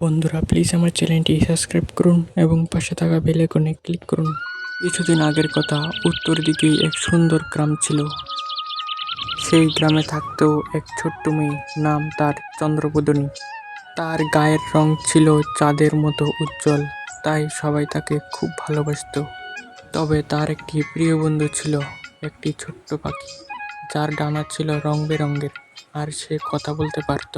বন্ধুরা প্লিজ আমার চ্যানেলটি সাবস্ক্রাইব করুন এবং পাশে থাকা বেল আইকনে ক্লিক করুন। কিছুদিন আগের কথা, উত্তর দিকেই এক সুন্দর গ্রাম ছিল। সেই গ্রামে থাকতো এক ছোট্ট মেয়ে নাম তার চন্দ্রবোদনী তার গায়ের রং ছিল চাঁদের মতো উজ্জ্বল, তাই সবাই তাকে খুব ভালোবাসত। তবে তার একটি প্রিয় বন্ধু ছিল একটি ছোট্ট পাখি, যার ডানা ছিল রং বেরঙের, আর সে কথা বলতে পারত।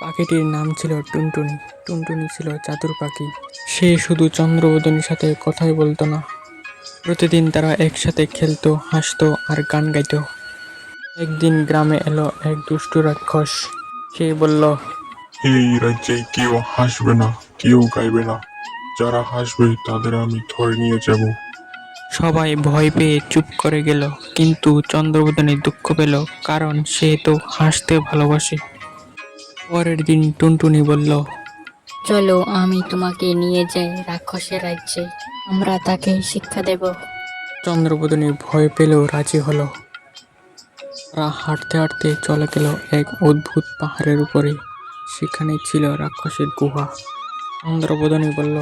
পাখিটির নাম ছিল টুনটুনি। টুনটুনি ছিল জাদুর পাখি। সে শুধু চন্দ্রবোদনীর সাথে কথাই বলতো না। প্রতিদিন তারা একসাথে খেলতো হাসতো আর গান গাইত। একদিন গ্রামে এলো এক দুষ্টু রাক্ষস। সে বলল এই রাজ্যে কেউ হাসবে না কেউ গাইবে না। যারা হাসবে তাদের আমি ধরে নিয়ে যাব। সবাই ভয় পেয়ে চুপ করে গেল। কিন্তু চন্দ্রবোদনী দুঃখ পেল কারণ সে তো হাসতে ভালোবাসে। পরের দিন টুনটুনি বলল চলো আমি তোমাকে নিয়ে যাই রাক্ষসের রাজ্যে। আমরা তাকে শিক্ষা দেব। চন্দ্রবোদনী ভয় পেলেও রাজি হলো। তারা হাঁটতে হাঁটতে চলে গেল এক অদ্ভুত পাহাড়ের উপরে। সেখানে ছিল রাক্ষসের গুহা। চন্দ্রবোদনী বলল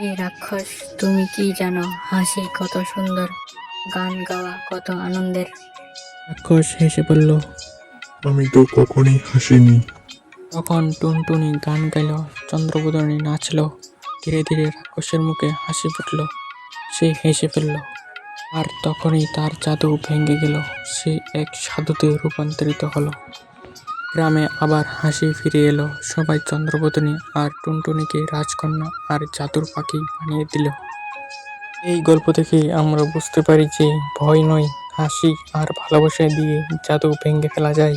এই রাক্ষস তুমি কি জানো হাসি কত সুন্দর গান গাওয়া কত আনন্দের? রাক্ষস হেসে বলল আমি তো কখনই হাসিনি। তখন টুনটুনি গান গাইল, চন্দ্রবোদনী নাচল। ধীরে ধীরে রাক্ষসের মুখে হাসি ফুটল, সে হেসে ফেলল। আর তখনই তার জাদু ভেঙে গেল, সে এক সাধুতে রূপান্তরিত হলো। গ্রামে আবার হাসি ফিরে এলো, সবাই চন্দ্রবোদনী আর টুনটুনিকে রাজকন্যা আর জাদুর পাখি বানিয়ে দিল। এই গল্প থেকে আমরা বুঝতে পারি যে ভয় নয়, হাসি আর ভালোবাসা দিয়ে জাদু ভেঙে ফেলা যায়।